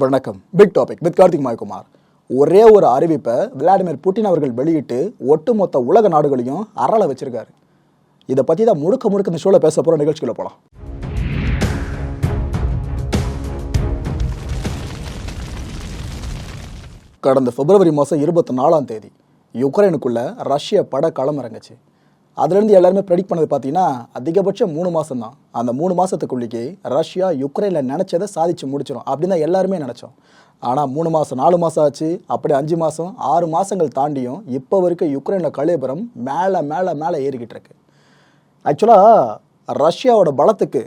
வணக்கம். Big topic with Karthik Mayakumar ஒரே ஒரு அறிவிப்பை விளாடிமிர் புட்டின் அவர்கள் வெளியிட்டு ஒட்டுமொத்த உலக நாடுகளையும் அறள வச்சிருக்காரு. இதை பற்றி தான் முழுக்க முழுக்க இந்த ஷோவில் பேச போகிற நிகழ்ச்சிக்குள்ள போகலாம் கடந்த பிப்ரவரி மாதம் இருபத்தி நாலாம் தேதி யுக்ரைனுக்குள்ள ரஷ்ய பட களமிறங்குச்சு அதுலேருந்து எல்லாருமே ப்ரெடிக்ட் பண்ணது பார்த்தீங்கன்னா அதிகபட்சம் மூணு மாதம் தான் அந்த மூணு மாதத்துக்குள்ளேயே ரஷ்யா யுக்ரைனில் நினச்சதை சாதிச்சு முடிச்சிடும் அப்படின்னு தான் எல்லாருமே நினச்சோம். ஆனால் மூணு மாதம் நாலு மாதம் ஆச்சு. அப்படி அஞ்சு மாதம் ஆறு மாதங்கள் தாண்டியும் இப்போ வரைக்கும் யுக்ரைனில் கலைபுரம் மேலே மேலே மேலே ஏறிக்கிட்டு இருக்கு. ஆக்சுவலாக ரஷ்யாவோட பலத்துக்கு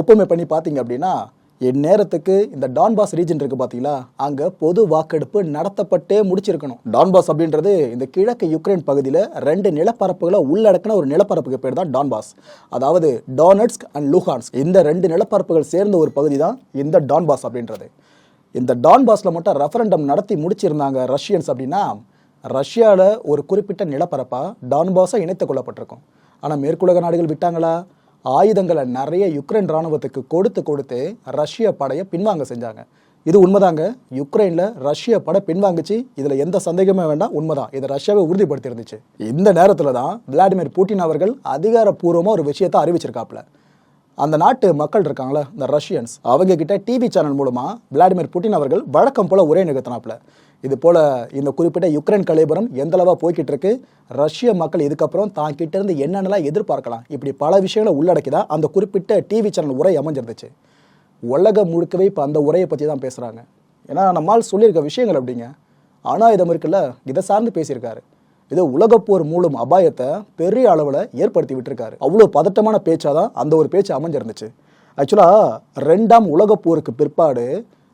ஒப்புமை பண்ணி பார்த்தீங்க அப்படின்னா இந்நேரத்துக்கு இந்த டான்பாஸ் ரீஜன் இருக்கு பார்த்தீங்களா அங்கே பொது வாக்கெடுப்பு நடத்தப்பட்டே முடிச்சிருக்கணும். டான்பாஸ் அப்படின்றது இந்த கிழக்கு யுக்ரைன் பகுதியில் ரெண்டு நிலப்பரப்புகளை உள்ளடக்கின ஒரு நிலப்பரப்புக்கு பேர் தான் டான்பாஸ். அதாவது டானட்ஸ்க் அண்ட் லூஹான்ஸ் இந்த ரெண்டு நிலப்பரப்புகள் சேர்ந்த ஒரு பகுதி தான் இந்த டான்பாஸ் அப்படின்றது. இந்த டான்பாஸில் மட்டும் ரெஃபரண்டம் நடத்தி முடிச்சிருந்தாங்க ரஷ்யன்ஸ் அப்படின்னா ரஷ்யாவில் ஒரு குறிப்பிட்ட நிலப்பரப்பாக டான்பாஸை இணைத்துக் கொள்ளப்பட்டிருக்கும். ஆனால் மேற்குலக நாடுகள் விட்டாங்களா? ஆயுதங்களை நிறைய யுக்ரைன் ராணுவத்துக்கு கொடுத்து கொடுத்து ரஷ்ய படையை பின்வாங்க செஞ்சாங்க. இது உண்மைதாங்க? யுக்ரைனில் ரஷ்ய படை பின்வாங்குச்சு. இதில் எந்த சந்தேகமே வேண்டாம். உண்மைதான். இதை ரஷ்யாவை உறுதிப்படுத்தி இருந்துச்சு இந்த நேரத்தில் தான் விளாடிமிர் புட்டின் அவர்கள் அதிகாரப்பூர்வமாக ஒரு விஷயத்தை அறிவிச்சிருக்காப்ல அந்த நாட்டு மக்கள் இருக்காங்களே இந்த ரஷ்யன்ஸ் அவங்க கிட்ட டிவி சேனல் மூலமாக விளாடிமிர் புட்டின் அவர்கள் வழக்கம் போல உரை நிகழ்த்தினாப்புல. இது போல இந்த குறிப்பிட்ட யுக்ரைன் கலைபுரம் எந்தளவாக போய்கிட்டு இருக்கு ரஷ்ய மக்கள் இதுக்கப்புறம் தான் கிட்ட இருந்து என்னென்னலாம் எதிர்பார்க்கலாம் இப்படி பல விஷயங்களை உள்ளடக்கிதா அந்த குறிப்பிட்ட டிவி சேனல் உரை அமைஞ்சிருந்துச்சு. உலகம் முழுக்கவே இப்போ அந்த உரையை பற்றி தான் பேசுகிறாங்க ஏன்னா நம்மால் சொல்லியிருக்க விஷயங்கள் அப்படிங்க அணாயுதம் இருக்குல்ல இதை சார்ந்து பேசியிருக்காரு. இது உலகப்போர் மூலம் அபாயத்தை பெரிய அளவில் ஏற்படுத்தி விட்டுருக்காரு. அவ்வளோ பதட்டமான பேச்சாக தான் அந்த ஒரு பேச்சு அமைஞ்சிருந்துச்சு. ஆக்சுவலாக ரெண்டாம் உலகப்போருக்கு பிற்பாடு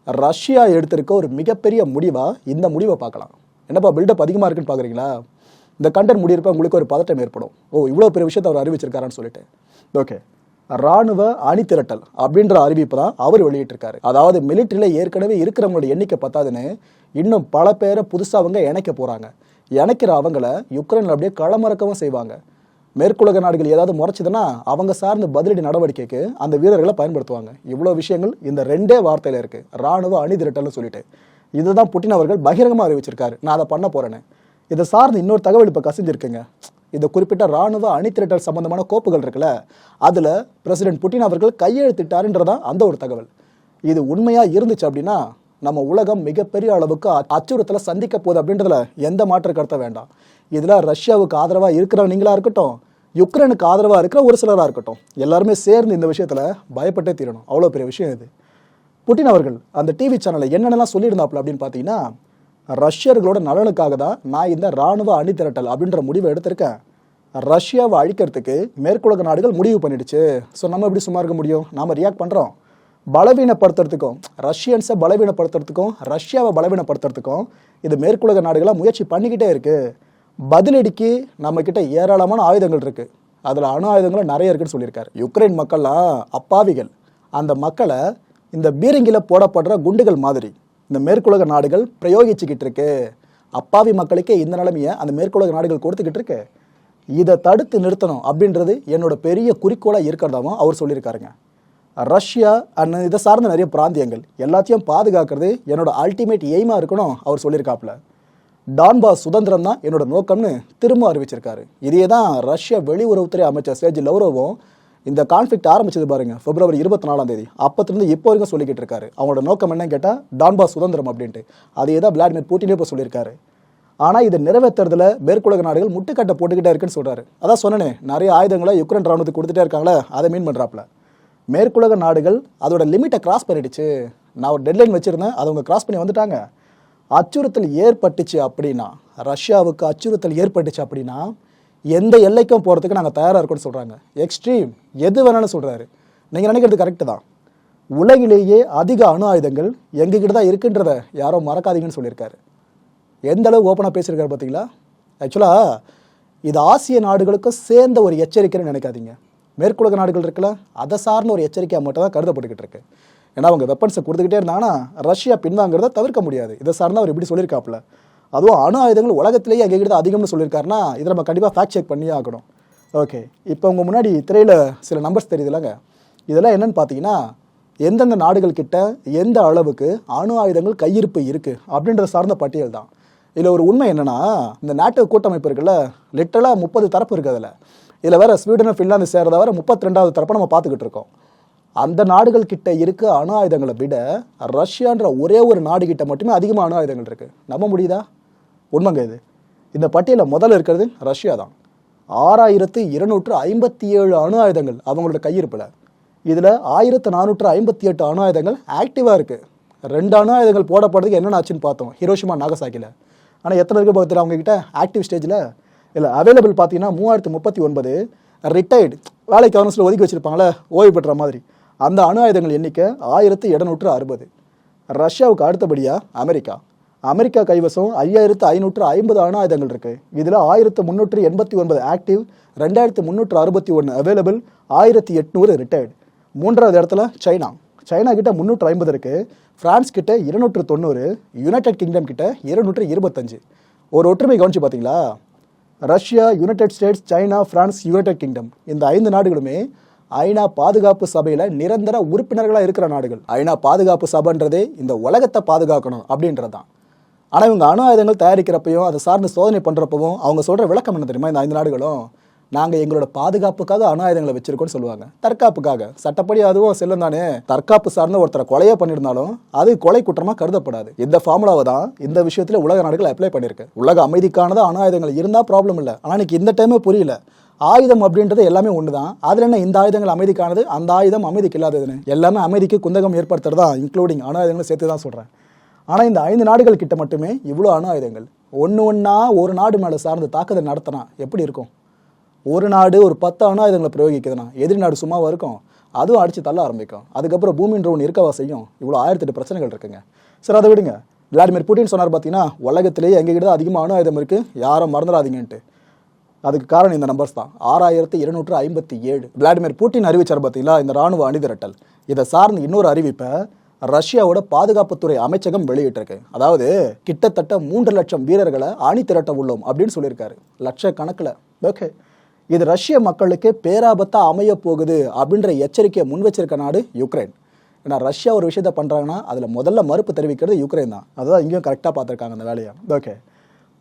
ரஷ்யா எடுத்திருக்க ஒரு மிகப்பெரிய முடிவாக இந்த முடிவை பார்க்கலாம். என்னப்பா பில்டப் அதிகமாக இருக்குன்னு பார்க்குறீங்களா? இந்த கண்டென்ட் முடியிருப்ப உங்களுக்கு ஒரு பதட்டம் ஏற்படும். ஓ இவ்வளோ பெரிய விஷயத்தை அவர் அறிவிச்சிருக்காரான்னு சொல்லிட்டு. ஓகே ராணுவ அணி திரட்டல் அப்படின்ற அறிவிப்பு தான் அவர் வெளியிட்டிருக்காரு. அதாவது மிலிட்ரியில் ஏற்கனவே இருக்கிறவங்களோட எண்ணிக்கை பத்தாதுன்னு இன்னும் பல பேரை புதுசாக அவங்க இணைக்க போகிறாங்க இணைக்கிற அவங்கள யுக்ரைனில் அப்படியே களமிறக்கவும் செய்வாங்க. மேற்குலக நாடுகள் ஏதாவது முறைச்சதுன்னா அவங்க சார்ந்த பதிலடி நடவடிக்கைக்கு அந்த வீரர்களை பயன்படுத்துவாங்க. இவ்வளோ விஷயங்கள் இந்த ரெண்டே வார்த்தையில் இருக்குது ராணுவ அணி திரட்டல்னு சொல்லிட்டு. இதுதான் புட்டின் அவர்கள் பகிரங்கமாக அறிவிச்சிருக்காரு. நான் அதை பண்ண போகிறேன்னு இதை சார்ந்து இன்னொரு தகவல் இப்போ கசிஞ்சிருக்குங்க. இந்த குறிப்பிட்ட ராணுவ அணி திரட்டல் சம்பந்தமான கோப்புகள் இருக்குல்ல அதில் பிரசிடென்ட் புட்டின் அவர்கள் கையெழுத்திட்டாருன்றதான் அந்த ஒரு தகவல். இது உண்மையாக இருந்துச்சு அப்படின்னா நம்ம உலகம் மிகப்பெரிய அளவுக்கு அச்சுறுத்தலை சந்திக்க போகுது அப்படின்றதுல எந்த மாற்று கருத்தை வேண்டாம். இதில் ரஷ்யாவுக்கு ஆதரவாக இருக்கிற நீங்களாக இருக்கட்டும் யுக்ரைனுக்கு ஆதரவாக இருக்கிற ஒரு சிலராக இருக்கட்டும் எல்லாருமே சேர்ந்து இந்த விஷயத்தில் பயப்பட்டே தீரணும். அவ்வளோ பெரிய விஷயம் இது. புட்டின் அவர்கள் அந்த டிவி சேனலில் என்னென்னலாம் சொல்லியிருந்தாப்புல அப்படின்னு பார்த்தீங்கன்னா ரஷ்யர்களோட நலனுக்காக தான் நான் இந்த ராணுவ அணி திரட்டல் அப்படின்ற முடிவை எடுத்திருக்கேன். ரஷ்யாவை அழிக்கிறதுக்கு மேற்குலக நாடுகள் முடிவு பண்ணிடுச்சு. ஸோ நம்ம எப்படி சும்மா இருக்க முடியும்? நாம ரியாக்ட் பண்ணுறோம் பலவீனப்படுத்துறதுக்கும் ரஷ்யன்ஸை பலவீனப்படுத்துறதுக்கும் ரஷ்யாவை பலவீனப்படுத்துறதுக்கும் இது மேற்குலக நாடுகளாக முயற்சி பண்ணிக்கிட்டே இருக்கு. பதிலடிக்கு நம்மக்கிட்ட ஏராளமான ஆயுதங்கள் இருக்கு. அதில் அணு ஆயுதங்களும் நிறைய இருக்குன்னு சொல்லியிருக்காரு. யுக்ரைன் மக்கள்லாம் அப்பாவிகள். அந்த மக்களை இந்த பீரங்கியில் போடப்படுற குண்டுகள் மாதிரி இந்த மேற்குலக நாடுகள் பிரயோகிச்சுக்கிட்டு இருக்கு. அப்பாவி மக்களுக்கே இந்த நிலைமையை அந்த மேற்குலக நாடுகள் கொடுத்துக்கிட்டு இருக்கு. இதை தடுத்து நிறுத்தணும் அப்படின்றது என்னோட பெரிய குறிக்கோளாக இருக்கிறதாவும் அவர் சொல்லியிருக்காருங்க. ரஷ்யா அண்ட் இதை சார்ந்த நிறைய பிராந்தியங்கள் எல்லாத்தையும் பாதுகாக்கிறது என்னோட அல்டிமேட் எய்மாக இருக்கணும் அவர் சொல்லியிருக்காப்புல. டான்பாஸ் சுதந்திரம் தான் என்னோட நோக்கம்னு திரும்ப அறிவிச்சிருக்காரு. இதையே தான் ரஷ்ய வெளியுறவுத்துறை அமைச்சர் சேஜ் லவ்ரோவும் இந்த கான்ஃப்ளிக்ட் ஆரம்பிச்சது பாருங்க பிப்ரவரி இருபத்தி நாலாம் தேதி. அப்பத்திலிருந்து இப்போ வரைக்கும் சொல்லிக்கிட்டு இருக்காரு. அவங்களோட நோக்கம் என்னன்னு கேட்டால் டான்பாஸ் சுதந்திரம் அப்படின்ட்டு. அதே தான் விளாடிமிர் புட்டினே இப்போ சொல்லியிருக்காரு. ஆனால் இதை நிறைவேற்றுறதுல மேற்குலக நாடுகள் முட்டுக்கட்டை போட்டுக்கிட்டே இருக்குன்னு சொல்கிறாரு அதான் சொன்னனே நிறைய ஆயுதங்களை யுக்ரைன் ராணுவத்துக்கு கொடுத்துட்டே இருக்காங்களே அதை மீன் பண்ணுறாப்புல மேற்குலக நாடுகள் அதோட லிமிட்டை கிராஸ் பண்ணிடுச்சு. நான் ஒரு டெட்லைன் வச்சுருந்தேன் அதை அவங்க கிராஸ் பண்ணி வந்துட்டாங்க. அச்சுறுத்தல் ஏற்பட்டுச்சு அப்படின்னா ரஷ்யாவுக்கு அச்சுறுத்தல் ஏற்பட்டுச்சு அப்படின்னா எந்த எல்லைக்கும் போகிறதுக்கு நாங்கள் தயாராக இருக்கோம்னு சொல்கிறாங்க எக்ஸ்ட்ரீம் எது வேணாலும் சொல்கிறாரு நீங்கள் நினைக்கிறது கரெக்டு தான். உலகிலேயே அதிக அணு ஆயுதங்கள் எங்ககிட்ட தான் இருக்குன்றத யாரோ மறக்காதீங்கன்னு சொல்லியிருக்காரு. எந்த அளவு ஓப்பனாக பேசியிருக்காரு பார்த்தீங்களா ஆக்சுவலாக இது ஆசிய நாடுகளுக்கும் சேர்ந்த ஒரு எச்சரிக்கைன்னு நினைக்காதீங்க. மேற்குலக நாடுகள் இருக்குல்ல அதை சார்ந்த ஒரு எச்சரிக்கையாக மட்டும் தான் கருதப்பட்டுக்கிட்டு இருக்கு. ஏன்னா அவங்க வெப்பன்ஸை கொடுத்துக்கிட்டே இருந்தாங்கன்னா ரஷ்யா பின்வாங்கிறத தவிர்க்க முடியாது. இதை சார்ந்து அவர் இப்படி சொல்லியிருக்காப்புல. அதுவும் அணு ஆயுதங்கள் உலகத்திலேயே எங்ககிட்ட தான் அதிகம்னு சொல்லியிருக்காருன்னா இதை நம்ம கண்டிப்பாக ஃபேக்ட் செக் பண்ணியே ஆகணும். ஓகே இப்போ உங்கள் முன்னாடி திரையில் சில நம்பர்ஸ் தெரியுதுல்லங்க இதெல்லாம் என்னன்னு பார்த்தீங்கன்னா எந்தெந்த நாடுகள்கிட்ட எந்த அளவுக்கு அணு ஆயுதங்கள் கையிருப்பு இருக்குது அப்படின்றத சார்ந்த பட்டியல் தான். இதில் ஒரு உண்மை என்னென்னா இந்த நாட்டு கூட்டமைப்பு இருக்குல்ல லிட்டரலாக முப்பது தரப்பு இருக்குது அதில். இதில் வேறு ஸ்வீடன் ஃபின்லாந்து சேர்றத வர முப்பத்தி ரெண்டாவது தரப்பை நம்ம பார்த்துக்கிட்டு இருக்கோம். அந்த நாடுகள் கிட்ட இருக்க அணு ஆயுதங்களை விட ரஷ்யான்ற ஒரே ஒரு நாடு கிட்ட மட்டுமே அதிகமாக அணு ஆயுதங்கள் இருக்குது நம்ப முடியுதா? உண்மைங்க இது. இந்த பட்டியலில் முதல்ல இருக்கிறது ரஷ்யா தான். ஆறாயிரத்து இருநூற்று ஐம்பத்தி ஏழு அணு ஆயுதங்கள் அவங்களோட கையிருப்பில். இதில் ஆயிரத்து நானூற்று ஐம்பத்தி எட்டு அணு ஆயுதங்கள் ஆக்டிவாக இருக்குது ரெண்டு அணு ஆயுதங்கள் போடப்படுறதுக்கு என்னென்ன ஆச்சுன்னு பார்த்தோம். ஹிரோஷிமா நாகசாக்கியில் ஆனால் எத்தனை இருக்கு பார்த்துட்டு அவங்கக்கிட்ட ஆக்டிவ் ஸ்டேஜில் இல்லை அவைலபிள் பார்த்தீங்கன்னா மூவாயிரத்து முப்பத்தி ஒன்பது ரிட்டையர்டு வேலை கவர்னஸில் ஒதுக்கி வச்சுருப்பாங்களே ஓய்வு பெற்ற மாதிரி. அந்த அணு ஆயுதங்கள் எண்ணிக்கை ஆயிரத்து இருநூற்று அறுபது. ரஷ்யாவுக்கு அடுத்தபடியாக அமெரிக்கா. அமெரிக்கா கைவசம் ஐயாயிரத்து ஐநூற்று ஐம்பது அணு ஆயுதங்கள் இருக்குது இதில் ஆயிரத்து முந்நூற்று எண்பத்தி ஒன்பது ஆக்டிவ் ரெண்டாயிரத்து முந்நூற்று அறுபத்தி ஒன்று அவைலபிள் ஆயிரத்தி எட்நூறு ரிட்டையர்டு மூன்றாவது இடத்துல சைனா. சைனா கிட்ட முந்நூற்று ஐம்பது இருக்குது ஃப்ரான்ஸ் கிட்ட இருநூற்று தொண்ணூறு யுனைடெட் கிங்டம் கிட்ட இருநூற்று இருபத்தஞ்சு. ஒரு ஒற்றுமை கவனிச்சு பார்த்தீங்களா Russia United States China France United Kingdom இந்த ஐந்து நாடுகளுமே ஐநா பாதுகாப்பு சபையில் நிரந்தர உறுப்பினர்களாக இருக்கிற நாடுகள். ஐநா பாதுகாப்பு சபைன்றதே இந்த உலகத்தை பாதுகாக்கணும் அப்படின்றது தான் ஆனால் இவங்க அணு ஆயுதங்கள் தயாரிக்கிறப்பையும் அதை சார்ந்து சோதனை பண்ணுறப்பவும் அவங்க சொல்கிற விளக்கம் என்ன தெரியுமா? இந்த ஐந்து நாடுகளும் நாங்கள் எங்களோட பாதுகாப்புக்காக அணு ஆயுதங்களை வச்சிருக்கோம்னு சொல்லுவாங்க. தற்காப்புக்காக. சட்டப்படி அதுவும் செல்லும் தானே. தற்காப்பு சார்ந்த ஒருத்தரை கொலையை பண்ணியிருந்தாலும் அது கொலை குற்றமாக கருதப்படாது. இந்த ஃபார்முலாவை தான் இந்த விஷயத்தில் உலக நாடுகள் அப்ளை பண்ணியிருக்கு. உலக அமைதிக்கானது அணு ஆயுதங்கள் இருந்தால் ப்ராப்ளம் இல்லை. ஆனால் எனக்கு இந்த டைமே புரியல. ஆயுதம் அப்படின்றது எல்லாமே ஒன்று தான் அதில் என்ன இந்த ஆயுதங்கள் அமைதிக்கானது அந்த ஆயுதம் அமைதிக்கு இல்லாததுன்னு? எல்லாமே அமைதிக்கு குந்தகம் ஏற்படுத்துறதா இன்க்ளூடிங் அணு ஆயுதங்களை சேர்த்து தான் சொல்கிறேன் ஆனால் இந்த ஐந்து நாடுகள் கிட்ட மட்டுமே இவ்வளோ அணு ஆயுதங்கள் ஒன்று ஒன்றா ஒரு நாடு மேலே சார்ந்து தாக்குதல் நடத்தினா எப்படி இருக்கும்? ஒரு நாடு ஒரு பத்து அணு ஆயுதங்களை பிரயோகிக்குதுன்னா எதிரி நாடு சும்மாவாக இருக்கும்? அதுவும் அடித்து தள்ள ஆரம்பிக்கும். அதுக்கப்புறம் பூமின்ற ஒன்று இருக்கவா செய்யும்? இவ்வளோ ஆயிரத்தெட்டு பிரச்சனைகள் இருக்குங்க. சரி அதை விடுங்க. விளாடிமிர் புட்டின் சொன்னார் பார்த்தீங்கன்னா உலகத்திலேயே எங்ககிட்ட தான் அதிகமாக அணு ஆயுதம் இருக்குது யாரும் மறந்துடாதீங்கன்ட்டு. அதுக்கு காரணம் இந்த நம்பர்ஸ் தான். ஆறாயிரத்தி இருநூற்று ஐம்பத்தி ஏழு. விளாடிமிர் புட்டின் அறிவிச்சார் பார்த்தீங்களா இந்த ராணுவ அணிதிரட்டல். இதை சார்ந்து இன்னொரு அறிவிப்பை ரஷ்யாவோட பாதுகாப்புத்துறை அமைச்சகம் வெளியிட்டிருக்கு. அதாவது கிட்டத்தட்ட மூன்று லட்சம் வீரர்களை அணி திரட்ட உள்ளோம் அப்படின்னு சொல்லியிருக்காரு. லட்சக்கணக்கில். ஓகே இது ரஷ்ய மக்களுக்கு பேராபத்தா அமைய போகுது அப்படின்ற எச்சரிக்கையை முன் வச்சிருக்க நாடு யுக்ரைன். ஏன்னா ரஷ்யா ஒரு விஷயத்த பண்றாங்கன்னா அதுல முதல்ல மறுப்பு தெரிவிக்கிறது யுக்ரைன் தான். அதுதான் இங்கேயும் கரெக்டாக பார்த்துருக்காங்க அந்த வேலையை. ஓகே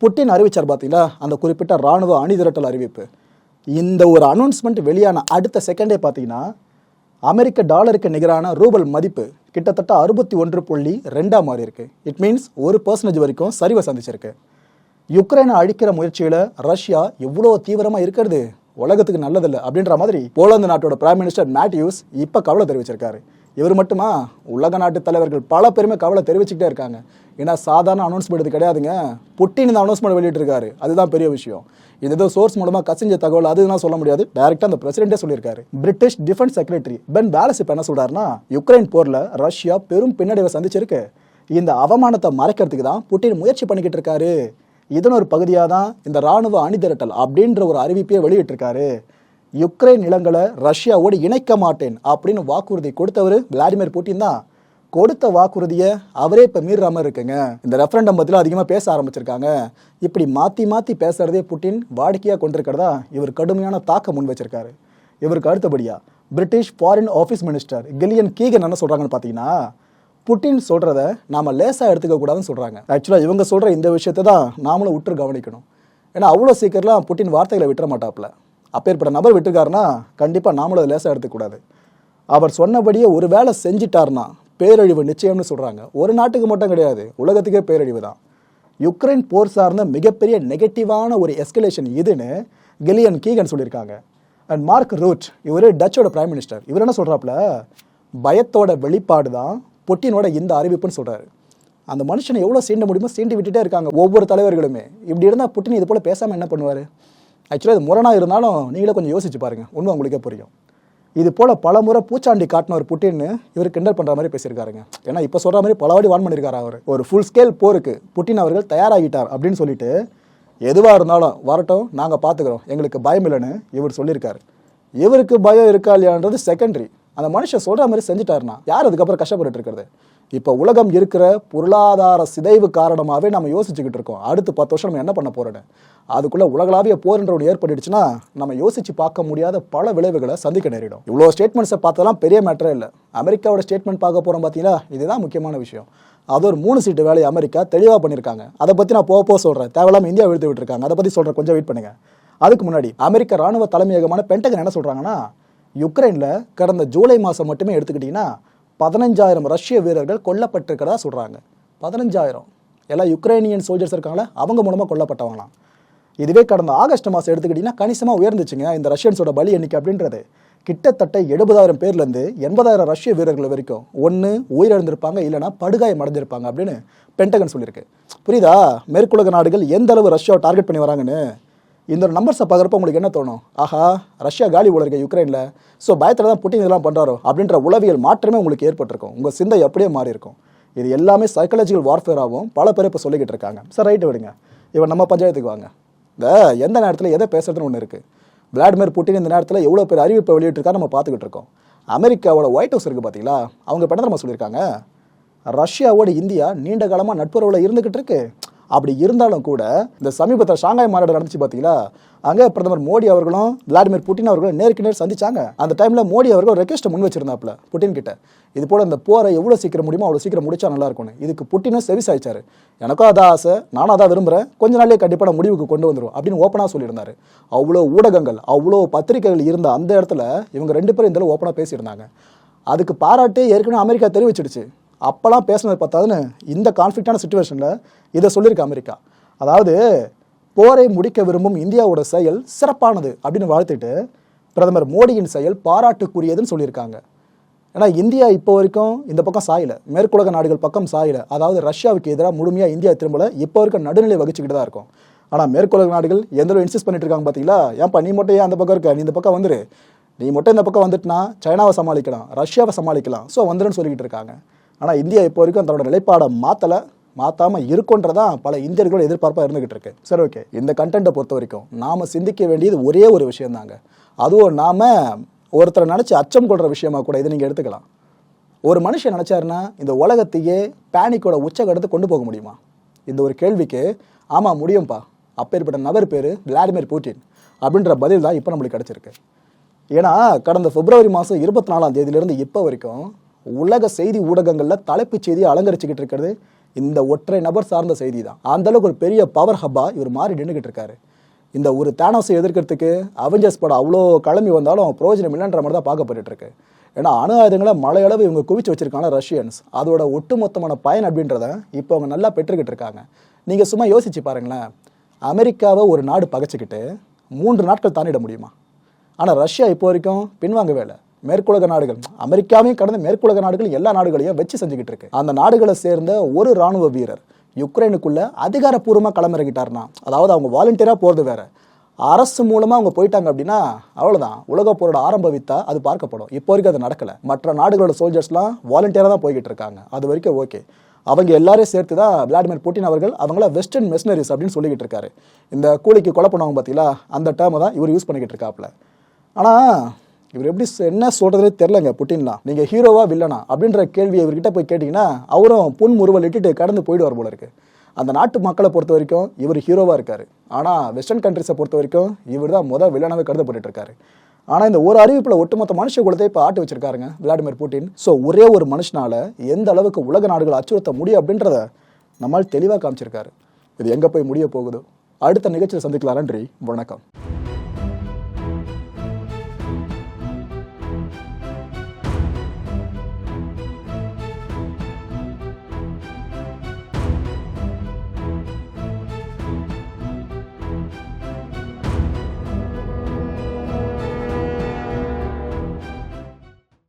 புட்டின் அறிவிச்சார் பார்த்தீங்களா? அந்த குறிப்பிட்ட ராணுவ அணிதிரட்டல் அறிவிப்பு. இந்த ஒரு அனௌன்ஸ்மெண்ட் வெளியான அடுத்த செகண்டே பார்த்தீங்கன்னா அமெரிக்க டாலருக்கு நிகரான ரூபல் மதிப்பு கிட்டத்தட்ட அறுபத்தி ஒன்று புள்ளி ரெண்டாக மாறி இருக்கு இட் மீன்ஸ் ஒரு பர்சன்டேஜ் வரைக்கும் சரிவை சந்திச்சிருக்கு. யுக்ரைனை அழிக்கிற முயற்சியில ரஷ்யா எவ்வளோ தீவிரமா இருக்கிறது? உலகத்துக்கு நல்லதில்லை அப்படின்ற மாதிரி போலந்து நாட்டோட பிரைம் மினிஸ்டர் மேட்யூஸ் இப்ப கவலை தெரிவிச்சிருக்காரு. இவர் மட்டுமா? உலக நாட்டு தலைவர்கள் பல பேருமே கவலை தெரிவிச்சுக்கிட்டே இருக்காங்க. ஏன்னா சாதாரண அனௌன்ஸ்மெண்ட் இது கிடையாதுங்க. புட்டின் இந்த அனௌன்ஸ்மெண்ட் வெளியிட்டிருக்காரு. அதுதான் பெரிய விஷயம். இது ஏதோ சோர்ஸ் மூலமா கசிஞ்ச தகவல் அதுதான் சொல்ல முடியாது. டைரக்டா அந்த பிரசிடென்டே சொல்லியிருக்காரு. British defence secretary Ben Wallace இப்ப என்ன சொல்றாருன்னா யுக்ரைன் போர்ல ரஷ்யா பெரும் பின்னடைவை சந்திச்சிருக்கு. இந்த அவமானத்தை மறைக்கிறதுக்கு தான் புட்டின் முயற்சி பண்ணிக்கிட்டு இருக்காரு. இதன் ஒரு பகுதியாக தான் இந்த ராணுவ அணிதிரட்டல் அப்படின்ற ஒரு அறிவிப்பையே வெளியிட்டிருக்காரு. யுக்ரைன் நிலங்களை ரஷ்யாவோடு இணைக்க மாட்டேன் அப்படின்னு வாக்குறுதி கொடுத்தவர் விளாடிமிர் புட்டின் தான். கொடுத்த வாக்குறுதியை அவரே இப்போ மீறுற மாதிரி இருக்குங்க. இந்த ரெஃபரண்டம் பற்றில அதிகமாக பேச ஆரம்பிச்சிருக்காங்க. இப்படி மாற்றி மாற்றி பேசுறதே புட்டின் வாடிக்கையாக கொண்டிருக்கிறதா இவர் கடுமையான தாக்கம் முன் வச்சிருக்காரு. இவருக்கு அடுத்தபடியாக British foreign office minister Gillian Keegan என்ன சொல்கிறாங்கன்னு பார்த்தீங்கன்னா புட்டின் சொல்கிறத நாம் லேசாக எடுத்துக்க கூடாதுன்னு ஆக்சுவலாக இவங்க சொல்கிற இந்த விஷயத்தை தான் நாமளும் உற்று கவனிக்கணும். ஏன்னா அவ்வளோ சீக்கிரம்லாம் புட்டின் வார்த்தைகளை விட்டுற மாட்டாப்ல அப்பேற்பட்ட நபர் விட்டுருக்காருன்னா கண்டிப்பாக நாமளும் அதை லேசாக எடுத்துக்கூடாது அவர் சொன்னபடியே ஒரு வேலை செஞ்சிட்டார்னா பேரழிவு நிச்சயம்னு சொல்கிறாங்க ஒரு நாட்டுக்கு மட்டும் கிடையாது உலகத்துக்கே பேரழிவு தான். யுக்ரைன் போர் சார்ந்த மிகப்பெரிய நெகட்டிவான ஒரு எஸ்கலேஷன் இதுன்னு கிலியன் கீகன் சொல்லியிருக்காங்க. அண்ட் மார்க் ரூட் இவர் டச்சோட பிரைம் மினிஸ்டர் இவர் என்ன சொல்கிறாப்புல பயத்தோட வெளிப்பாடு தான் புட்டினோட இந்த அறிவிப்புன்னு சொல்கிறாரு அந்த மனுஷனை எவ்வளோ சீண்ட முடியுமோ சீண்டி விட்டுட்டே இருக்காங்க ஒவ்வொரு தலைவர்களுமே. இப்படி இருந்தால் புட்டின் இது போல் பேசாமல் என்ன பண்ணுவார்? ஆக்சுவலாக இது முரணாக இருந்தாலும் நீங்களே கொஞ்சம் யோசிச்சு பாருங்கள் உண்மை உங்களுக்கே புரியும். இது போல் பல முறை பூச்சாண்டி காட்டினவர் புட்டின்னு இவர் கிண்டல் பண்ணுற மாதிரி பேசியிருக்காருங்க. ஏன்னா இப்போ சொல்கிற மாதிரி பல வாடி வான் பண்ணியிருக்காரு அவர். ஒரு ஃபுல் ஸ்கேல் போருக்கு புட்டின் அவர்கள் தயாராகிட்டார் அப்படின்னு சொல்லிட்டு எதுவாக இருந்தாலும் வரட்டும் நாங்கள் பார்த்துக்குறோம் எங்களுக்கு பயம் இல்லைன்னு இவர் சொல்லியிருக்காரு. இவருக்கு பயம் இருக்கா இல்லையான்றது செகண்டரி அந்த மனுஷன் சொல்கிற மாதிரி செஞ்சுட்டாருன்னா யார் அதுக்கப்புறம் கஷ்டப்பட்டுட்டு இருக்கிறது இப்போ உலகம் இருக்கிற பொருளாதார சிதைவு காரணமாகவே நம்ம யோசிச்சுக்கிட்டு இருக்கோம். அடுத்து பத்து வருஷம் நம்ம என்ன பண்ண போகிறோன்னு அதுக்குள்ளே உலகளாவிய போர்ன்ற ஒன்று ஏற்பட்டுடுச்சுன்னா நம்ம யோசித்து பார்க்க முடியாத பல விளைவுகளை சந்திக்க நேரிடும். இவ்வளோ ஸ்டேட்மெண்ட்ஸை பார்த்தாலாம் பெரிய மேட்டரே இல்லை. அமெரிக்காவோட ஸ்டேட்மெண்ட் பார்க்க போகிறோம் பார்த்தீங்களா? இதுதான் முக்கியமான விஷயம். அது ஒரு மூணு சீட்டு வேலையை அமெரிக்கா தெளிவாக பண்ணியிருக்காங்க. அதை பற்றி நான் போக போக சொல்கிறேன் தேவையில்லாம இந்தியா விழுத்து விட்டுருக்காங்க. அதை பற்றி சொல்கிறேன் கொஞ்சம் வெயிட் பண்ணுங்க. அதுக்கு முன்னாடி அமெரிக்க ராணுவ தலைமையகமான பென்டகன் என்ன சொல்கிறாங்கன்னா யுக்ரைனில் கடந்த ஜூலை மாதம் மட்டுமே எடுத்துக்கிட்டிங்கன்னா பதினஞ்சாயிரம் ரஷ்ய வீரர்கள் கொல்லப்பட்டிருக்கிறதா சொல்கிறாங்க பதினஞ்சாயிரம். எல்லாம் யுக்ரைனியன் சோல்ஜர்ஸ் இருக்காங்களா அவங்க மூலமாக கொல்லப்பட்டவங்களாம். இதுவே கடந்த ஆகஸ்ட் மாதம் எடுத்துக்கிட்டிங்கன்னா கணிசமாக உயர்ந்துச்சுங்க இந்த ரஷ்யன்ஸோட பலி எண்ணிக்கை அப்படின்றது. கிட்டத்தட்ட எழுபதாயிரம் பேர்லேருந்து எண்பதாயிரம் ரஷ்ய வீரர்கள் வரைக்கும் ஒன்று உயிரிழந்திருப்பாங்க இல்லைனா படுகாயம் அடைஞ்சிருப்பாங்க அப்படின்னு பென்டகன் சொல்லியிருக்கு. புரியுதா? மேற்குலக நாடுகள் எந்த அளவு ரஷ்யாவை டார்கெட் பண்ணி வராங்கன்னு? இந்த ஒரு நம்பர்ஸை பார்க்குறப்ப உங்களுக்கு என்ன தோணும்? ஆஹா ரஷ்யா காலி உள்ள யுக்ரைனில். ஸோ பயத்தில் தான் புட்டின் இதெல்லாம் பண்ணுறாரோ அப்படின்ற உளவியல் மாற்றமே உங்களுக்கு ஏற்பட்டிருக்கும். உங்கள் சிந்தை அப்படியே மாறி இருக்கும் இது எல்லாமே சைக்காலஜிக்கல் வார்ஃபேராகவும் பல பேர் இப்போ சொல்லிக்கிட்டு இருக்காங்க. சார் ரைட்டு விடுங்க. இவன் நம்ம பஞ்சாயத்துக்கு வாங்க. இந்த எந்த நேரத்தில் எதை பேசுறதுன்னு ஒன்று இருக்குது விளாடிமிர் புட்டின் இந்த நேரத்தில் எவ்வளோ பேர் அறிவிப்பை வெளியிட்டிருக்கா நம்ம பார்த்துக்கிட்டு இருக்கோம். அமெரிக்காவோட ஒயிட் ஹவுஸ் இருக்குது பார்த்தீங்களா அவங்க இப்போ என்ன சொல்லியிருக்காங்க? ரஷ்யாவோட இந்தியா நீண்ட காலமாக நட்புறவில் இருந்துக்கிட்டு இருக்கு. அப்படி இருந்தாலும் கூட இந்த சமீபத்தில் ஷாங்காய் மாநாடு நடந்துச்சு பார்த்தீங்களா அங்கே பிரதமர் மோடி அவர்களும் விளாடிமிர் புட்டின் அவர்களும் நேருக்கு நேர் சந்திச்சாங்க. அந்த டைமில் மோடி அவர்கள் ரெக்வஸ்ட்டை முன் வச்சிருந்தாப்புல புட்டின் கிட்ட. இது போல் இந்த போரை எவ்வளோ சீக்கிரம் முடியுமோ அவ்வளோ சீக்கிரம் முடிச்சா நல்லா இருக்கும்னு. இதுக்கு புட்டினும் செவி சாய்ச்சாரு. எனக்கும் அதான் ஆசை நானும் அதான் விரும்புகிறேன் கொஞ்ச நாளே கண்டிப்பாக முடிவுக்கு கொண்டு வந்துடும் அப்படின்னு ஓப்பனாக சொல்லியிருந்தாரு. அவ்வளோ ஊடகங்கள் அவ்வளோ பத்திரிகைகள் இருந்த அந்த இடத்துல இவங்க ரெண்டு பேரும் இந்த ஓப்பனாக பேசியிருந்தாங்க. அதுக்கு பாராட்டு ஏற்கனவே அமெரிக்கா தெரிவிச்சிடுச்சு. அப்போலாம் பேசினது பார்த்தாதுன்னு இந்த கான்ஃப்ளிக்டான சுச்சுவேஷனில் இதை சொல்லியிருக்கு அமெரிக்கா. அதாவது போரை முடிக்க விரும்பும் இந்தியாவோட செயல் சிறப்பானது அப்படின்னு வாழ்த்துட்டு பிரதமர் மோடியின் செயல் பாராட்டுக்குரியதுன்னு சொல்லியிருக்காங்க. ஏன்னா இந்தியா இப்போ வரைக்கும் இந்த பக்கம் சாயலை. மேற்குலக நாடுகள் பக்கம் சாயலை. அதாவது ரஷ்யாவுக்கு எதிராக முழுமையாக இந்தியா திரும்பல. இப்போ வரைக்கும் நடுநிலை வகிச்சுக்கிட்டு தான் இருக்கும். ஆனால் மேற்குலக நாடுகள் எந்த அளவு இன்சிஸ்ட் பண்ணிட்டு இருக்காங்க பார்த்தீங்களா? ஏன்ப்பா நீ மட்டும் ஏன் அந்த பக்கம் இருக்க? நீ இந்த பக்கம் வந்துரு. நீ மட்டும் இந்த பக்கம் வந்துட்டுனா சைனாவை சமாளிக்கலாம் ரஷ்யாவை சமாளிக்கலாம். ஸோ வந்துருன்னு சொல்லிக்கிட்டு இருக்காங்க. ஆனால் இந்தியா இப்போ வரைக்கும் தன்னோட நிலைப்பாடை மாற்றலை மாற்றாமல் இருக்குன்றதான் பல இந்தியர்களோட எதிர்பார்ப்பாக இருந்துகிட்டு இருக்கு. சரி ஓகே இந்த கண்டென்ட்டை பொறுத்த வரைக்கும் நாம் சிந்திக்க வேண்டியது ஒரே ஒரு விஷயம் தாங்க. அதுவும் நாம் ஒருத்தரை நினச்சி அச்சம் கொள்கிற விஷயமா கூட இதை நீங்கள் எடுத்துக்கலாம். ஒரு மனுஷன் நினச்சாருன்னா இந்த உலகத்தையே பேனிக்கோட உச்சகடத்து கொண்டு போக முடியுமா? இந்த ஒரு கேள்விக்கு ஆமாம் முடியும்ப்பா அப்பேற்பட்ட நபர் பேர் விளாடிமிர் புட்டின் அப்படின்ற பதில் தான் இப்போ நம்மளுக்கு கிடச்சிருக்கு. ஏன்னா கடந்த பிப்ரவரி மாதம் இருபத்தி நாலாம் தேதியிலேருந்து இப்போ வரைக்கும் உலக செய்தி ஊடகங்களில் தலைப்புச் செய்தியை அலங்கரிச்சுக்கிட்டு இருக்கிறது. இந்த ஒற்றை நபர் சார்ந்த செய்தி தான் அந்தளவுக்கு ஒரு பெரிய பவர் ஹப்பாக இவர் மாறி நின்றுக்கிட்டு இருக்காரு. இந்த ஒரு தேனோஸை எதிர்க்கிறதுக்கு அவெஞ்சர்ஸ் படம் அவ்வளோ கிளம்பி வந்தாலும் பிரயோஜனம் இல்லைன்ற மாதிரி தான் பார்க்கப்பட்டுருக்கு இருக்கு. ஏன்னா அணு ஆயுதங்களை மலையளவு இவங்க குவிச்சு வச்சிருக்காங்க ரஷ்யன்ஸ். அதோட ஒட்டுமொத்தமான பயன் அப்படின்றத இப்போ அவங்க நல்லா பெற்றுக்கிட்டு இருக்காங்க. நீங்கள் சும்மா யோசிச்சு பாருங்களேன். அமெரிக்காவை ஒரு நாடு பகைச்சிக்கிட்டு மூன்று நாட்கள் தாண்டிட முடியுமா? ஆனால் ரஷ்யா இப்போ வரைக்கும் பின்வாங்கவே இல்லை. மேற்குலக நாடுகள். அமெரிக்காவையும் கடந்த மேற்குலக நாடுகள் எல்லா நாடுகளையும் வச்சு செஞ்சுக்கிட்டு இருக்கு அந்த நாடுகளை சேர்ந்த ஒரு ராணுவ வீரர் யுக்ரைனுக்குள்ள அதிகாரப்பூர்வமாக களமிறங்கிட்டார்னா அதாவது அவங்க வாலண்டியராக போகிறது வேற. அரசு மூலமாக அவங்க போயிட்டாங்க அப்படின்னா அவ்வளோதான் உலக போரோட ஆரம்ப வித்தா அது பார்க்கப்படும். இப்போ வரைக்கும் அது நடக்கலை. மற்ற நாடுகளோட சோல்ஜர்ஸ்லாம் வாலண்டியராக தான் போய்கிட்டு இருக்காங்க அது வரைக்கும் ஓகே அவங்க எல்லாரையும் சேர்த்து தான் விளாடிமிர் புட்டின் அவர்கள் அவங்கள வெஸ்டர்ன் மெஷினரிஸ் அப்படின்னு சொல்லிக்கிட்டு இருக்காரு இந்த கூலிக்கு கொலை பண்ணுவாங்க பார்த்தீங்களா அந்த டேர்மை தான் இவர் யூஸ் பண்ணிக்கிட்டு இருக்காப்புல ஆனால் இவர் எப்படி என்ன சொல்றதே தெரிலங்க புட்டின்லாம். நீங்க ஹீரோவா வில்லனா அப்படின்ற கேள்வி இவர்கிட்ட போய் கேட்டீங்கன்னா அவரும் புன் முறுவல் இட்டுட்டு கடந்து போயிடுவார் போல இருக்கு. அந்த நாட்டு மக்களை பொறுத்த வரைக்கும் இவர் ஹீரோவா இருக்காரு. ஆனா வெஸ்டர்ன் கண்ட்ரிஸை பொறுத்த வரைக்கும் இவர் தான் முதல் வில்லனாவே கருதப்பட்டு இருக்காரு. ஆனால் இந்த ஒரு அறிவிப்பில் ஒட்டுமொத்த மனுஷ குலத்தை இப்போ ஆட்டு வச்சிருக்காருங்க விளாடிமிர் புட்டின். ஸோ ஒரே ஒரு மனுஷனால எந்த அளவுக்கு உலக நாடுகளை அச்சுறுத்த முடியும் அப்படின்றத நம்மால் தெளிவாக காமிச்சிருக்காரு. இது எங்கே போய் முடிய போகுதோ? அடுத்த நிகழ்ச்சியில் சந்திக்கலாம். நன்றி. வணக்கம்.